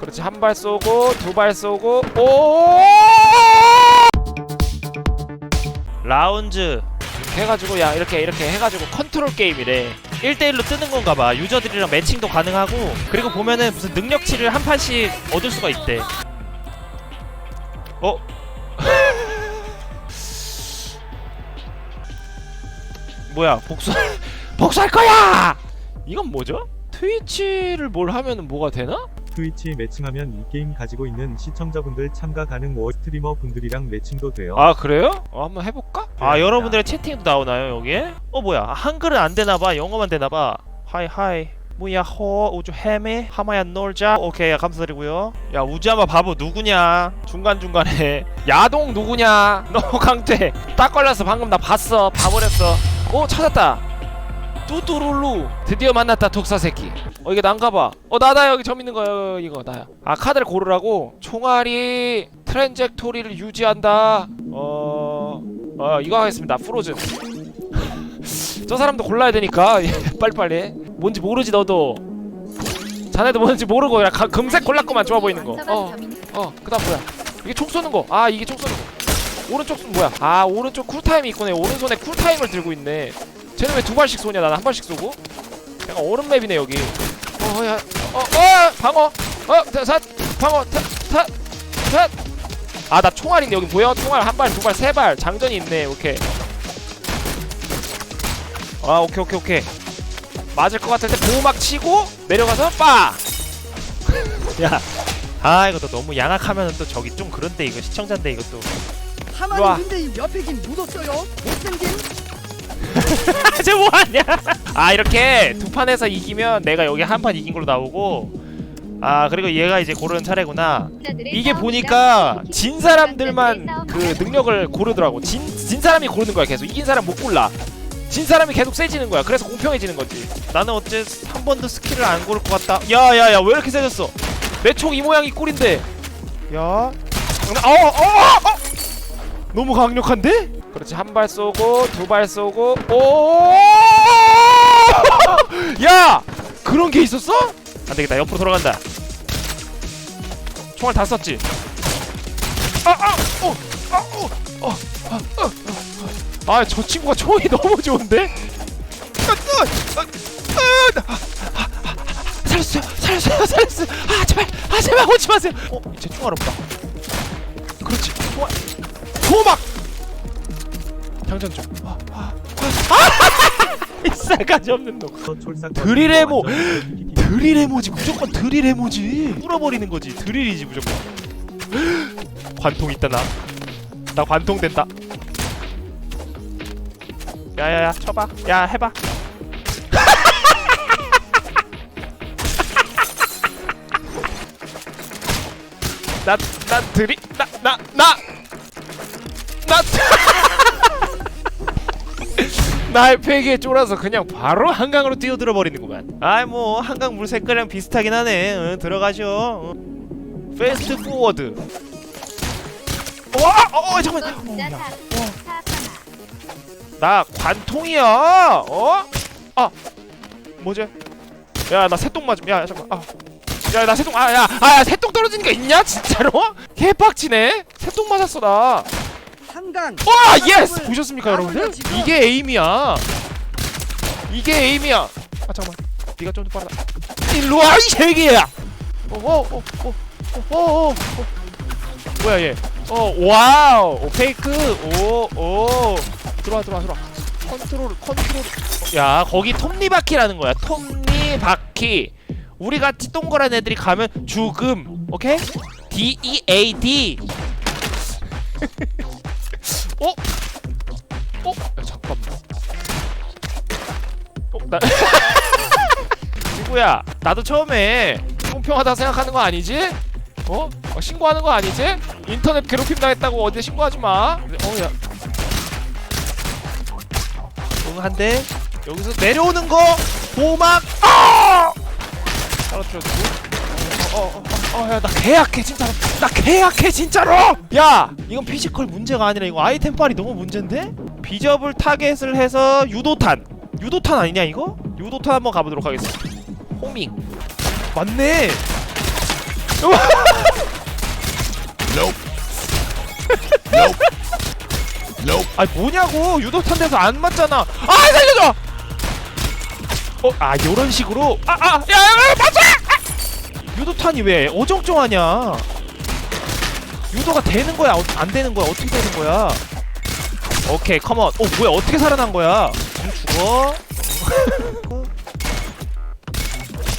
그렇지 한 발 쏘고 두 발 쏘고 오 라운즈 해가지고 야 이렇게 이렇게 해가지고 컨트롤 게임이래 1대1로 뜨는 건가 봐 유저들이랑 매칭도 가능하고 그리고 보면은 무슨 능력치를 한 판씩 얻을 수가 있대 어? 뭐야 복수 복수할 거야 이건 뭐죠? 트위치를 뭘 하면은 뭐가 되나? 트위치 매칭하면 이 게임 가지고 있는 시청자분들 참가 가능 워 스트리머 분들이랑 매칭도 돼요. 아 그래요? 어, 한번 해볼까? 아 여러분들의 채팅도 나오나요 여기에? 어 뭐야? 한글은 안 되나봐. 영어만 되나봐. 하이 하이. 뭐야 허 우주 헤매 하마야 놀자. 오케이 감사드리고요. 야 우주하마 바보 누구냐? 중간중간에. 야동 누구냐? 너 강퇴. 딱 걸렸어 방금 나 봤어. 봐버렸어. 오 찾았다. 뚜뚜룰루. 드디어 만났다 독사 새끼 어 이게 난가봐 어 나다 여기 점 있는 거 이거 나야 아 카드를 고르라고 총알이 트랜젝토리를 유지한다 어... 어 이거 하겠습니다 프로즌 저 사람도 골라야 되니까 빨리빨리 뭔지 모르지 너도 자네도 뭔지 모르고 그냥 가- 금색 골랐구만 좋아 보이는 거어 어, 그다음 뭐야? 이게 총 쏘는 거. 아, 이게 총 쏘는 거. 오른쪽 은 뭐야? 아, 오른쪽 쿨타임이 있구나. 오른손에 쿨타임을 들고 있네. 쟤는 왜 두 발씩 쏘냐? 나는 한 발씩 쏘고. 약간 얼음 맵이네 여기. 어, 야, 어, 어, 방어, 어, 타, 사, 방어, 타, 타, 타. 아, 나 총알인데 여기 뭐야? 총알 한 발, 두 발, 세 발. 장전이 있네. 오케이. 아, 오케이, 오케이, 오케이. 맞을 것때 보호막 치고 내려가서 빠. 야, 아 이거 또 너무 양악하면 또 저기 좀 그런데 이거 시청자인데 이것도. 가만히 근데 옆에 긴 묻었어요. 못생긴 쟤 뭐하냐? 아 이렇게 두 판에서 이기면 내가 여기 한 판 이긴 걸로 나오고 아 그리고 얘가 이제 고르는 차례구나. 이게 보니까 진 사람들만 그 능력을 고르더라고 진, 진 사람이 고르는 거야 계속 이긴 사람 못 골라 진 사람이 계속 세지는 거야 그래서 공평해지는 거지 나는 어째 한 번도 스킬을 안 고를 것 같다. 야야야 왜 이렇게 세졌어? 내 총 이 모양이 꿀인데 야, 어, 어, 어, 어! 너무 강력한데? 그렇지 한 발 쏘고 두 발 쏘고 오! 야 그런 게 있었어? 안 되겠다. 옆으로 돌아간다. 총알 다 썼지? 아, 아, 어, 아, 어, 어, 아, 아, 저 친구가 총이 너무 좋은데? 아, 아, 아, 아, 아, 아, 살렸어요, 살렸어요, 살렸어요. 아, 제발, 아, 제발 오지 마세요. 어, 이제 총알 없다. 그렇지, 총알, 도막. 장전 좀. 아, 아, 아, 싸가지 없는 놈. 촐싹 드릴의 모- 완전 PPT. 드릴 해모지 무조건 드릴 해모지. 뚫어버리는 거지. 드릴이지 무조건. 관통 있다 나. 나 관통 된다. 야야야 쳐봐. 야 해봐. 나, 나 드리, 나, 나, 나, 나. 나 의 폐기에 쫄아서 그냥 바로 한강으로 뛰어들어 버리는구만. 아이 뭐 한강 물 색깔이랑 비슷하긴 하네. 응, 들어가죠. 어. 패스트 포워드. 와, 어, 어, 잠깐만. 어, 야, 나 관통이야. 어? 아, 뭐지? 야, 나 새똥 맞음. 야, 잠깐. 아. 야, 나 새똥. 아, 야, 아, 야, 새똥 떨어지는 게 있냐? 진짜로? 개빡치네. 새똥 맞았어 나. 한강. 와, 예스! 보셨습니까, 여러분들? 이게 에임이야. 이게 에임이야. 아, 잠깐만. 네가 좀 더 빠르다. 일로 와, 이 새끼야. 어. 뭐야 얘? 어, 와우. 오, 페이크. 오, 오. 들어와, 들어와, 들어와. 컨트롤, 컨트롤. 어, 야, 거기 톱니바퀴라는 거야. 톱니바퀴. 우리 같이 동그란 애들이 가면 죽음. 오케이? D E A D. 나 친구야, 나도 처음에 공평하다 생각하는 거 아니지? 어? 어, 신고하는 거 아니지? 인터넷 괴롭힘 당했다고 어디 신고하지 마. 어, 야, 응 한대. 여기서 내려오는 거 보막. 떨어뜨려주고. 어, 어, 어, 어, 야, 나 개약해 진짜로. 나 개약해 진짜로. 야, 이건 피지컬 문제가 아니라 이거 아이템 빨이 너무 문제인데? 비접을 타겟을 해서 유도탄. 유도탄 아니냐 이거? 유도탄 한번 가보도록 하겠습니다. 호밍. 맞네. 아니 뭐냐고! 유도탄 돼서 안 맞잖아! 아 살려줘! 어 아 요런 식으로? 아 아 야야 맞아! 아! 유도탄이 왜 어정쩡하냐? 유도가 되는 거야? 어- 안 되는 거야? 어떻게 되는 거야? 오케이 컴온. 어 뭐야? 어떻게 살아난 거야? 응, 죽어.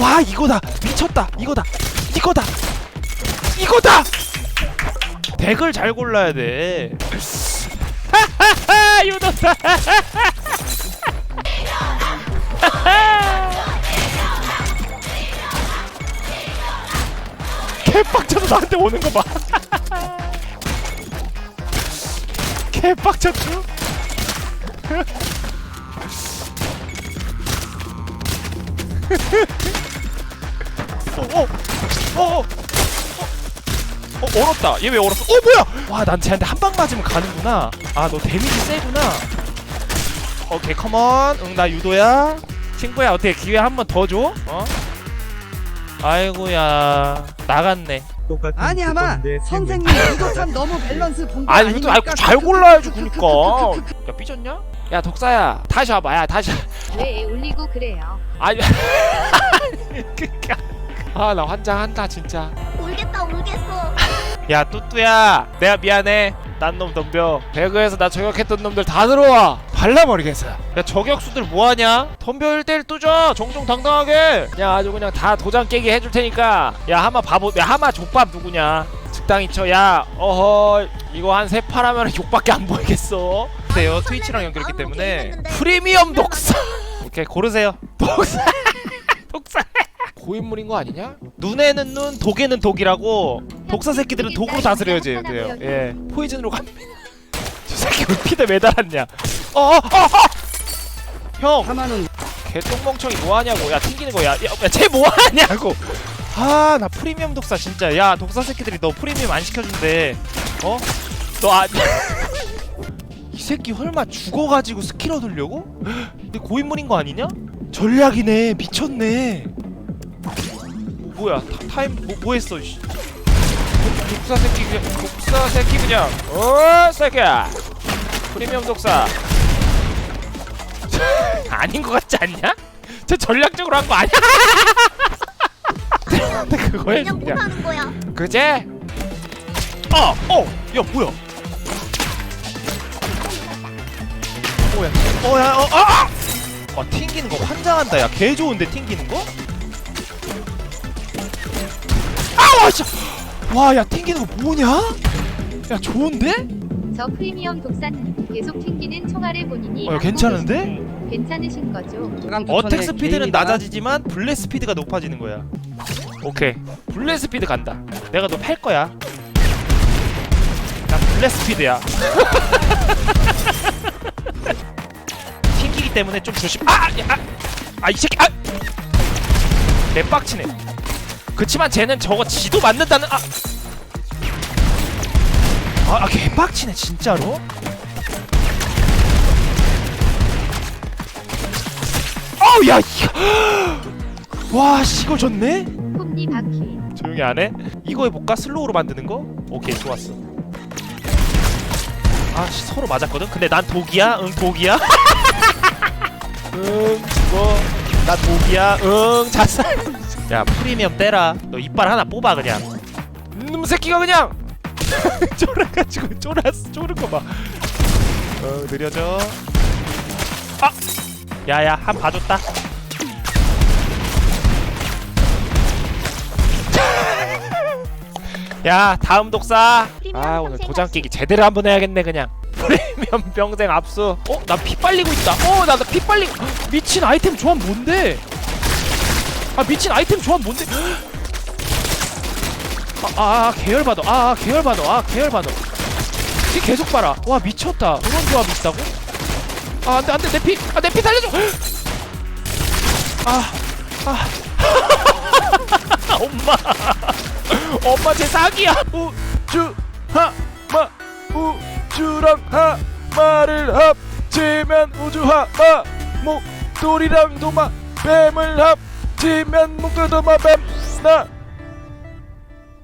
와 이거다. 미쳤다. 이거다. 이거다. 이거다. 덱을 잘 골라야 돼. 하하하 유도타 개빡쳐서 나한테 오는 거 봐. 개빡쳤죠? 어, 어, 어, 어, 어, 얼었다. 얘 왜 얼었어? 어, 뭐야? 와, 난 쟤한테 한 방 맞으면 가는구나. 아, 너 데미지 세구나. 오케이, 컴온. 응, 나 유도야. 친구야, 어떻게 기회 한 번 더 줘? 어? 아이고야, 나갔네. 아니 아마 선생님 유도탄 너무 밸런스 본거 아니 유도 아이 잘 골라야지 그니까. 야 삐졌냐? 야 독사야 다시 와봐 야 다시 왜 올리고 그래요? 아니 아나 환장한다 진짜. 울겠다 울겠어. 야 뚜뚜야 내가 미안해. 난놈 덤벼. 배그에서 나 저격했던 놈들 다 들어와. 발라버리겠어. 야 저격수들 뭐하냐? 덤벼 1대1 뚜져 정정당당하게. 그냥 아주 그냥 다 도장 깨기 해줄 테니까. 야 하마 바보 야 하마 족밥 누구냐? 적당히 쳐야 어허 이거 한세판 하면 욕밖에 안 보이겠어. 돼요. 트위치랑 연결했기 때문에 프리미엄 독사 오케이 고르세요 독사 독사 고인물인 거 아니냐? 눈에는 눈, 독에는 독이라고 독사 새끼들은 독으로 다스려야 돼요. 돼요. 예 포이즌으로 갑니다 저 새끼 왜 피대 왜 달았냐 어 어 어 어 형 하마는 개똥멍청이 뭐하냐고. 야 튕기는 거야. 야 쟤 뭐하냐고. 아 나 프리미엄 독사 진짜. 야 독사 새끼들이 너 프리미엄 안 시켜준대. 어? 너 아. 이 새끼 설마 죽어가지고 스킬 얻으려고? 근데 고인물인 거 아니냐? 전략이네 미쳤네 뭐, 뭐야 타, 타임 뭐, 뭐 했어 씨. 독사 새끼 그냥 독사 새끼 그냥 어 새끼야 프리미엄 독사 아닌 것 같지 않냐? 저 전략적으로 한 거 아니야? 근데 그거에 그냥 그냥 못하는 거야. 그제? 아! 어! 야 뭐야 뭐야 어야 어! 아! 아 튕기는 거 환장한다 야 개 좋은데 튕기는 거? 아와 진짜 와야 튕기는 거 뭐냐? 야 좋은데? 저 프리미엄 독사님 계속 튕기는 총알을 본인이 어, 야, 안 괜찮은데? 괜찮으신 거죠? 어택 스피드는. 낮아지지만 블랙 스피드가 높아지는 거야 오케이 블랙 스피드 간다 내가 너 팔 거야 나 블랙 스피드야 튕기기 때문에 좀 조심 아! 야, 아! 아, 이 새끼 아! 내 빡치네 그치만 쟤는 저거 지도 맞는다는 아 아, 아 개빡치네 진짜로 어우 야 이거 와씨 이걸 졌네 콤니 바퀴. 조용히 안 해? 이거 해볼까? 슬로우로 만드는 거? 오케이 좋았어 아 씨, 서로 맞았거든? 근데 난 독이야? 응 독이야? 응 죽어 나 독이야. 응 자살. 야 프리미엄 떼라. 너 이빨 하나 뽑아 그냥. 놈 새끼가 그냥. 쫄아가지고 쫄았어 쫄은 거 봐. 어 느려져. 아! 야야 한 봐줬다. 야 다음 독사. 아 오늘 도장. 깨기 제대로 한번 해야겠네 그냥 프리미엄 평생 압수. 어? 나 피 빨리고 있다. 어? 나 피 빨리고 미친 아이템 조합 뭔데? 아 미친 아이템 조합 뭔데? 아, 아, 아 계열받아. 아, 아 계열받아. 아 계열받아. 이 계속 봐라 와 미쳤다. 그런 조합이 있다고? 아 안돼 안돼. 내피 아 내 피 살려줘. 아 아. 엄마. 엄마 제 사기야. 우주 하마 우 주랑 하마를 합치면 우주 하마 목돌이랑 도마 뱀을 합치면 목돌 도마 뱀나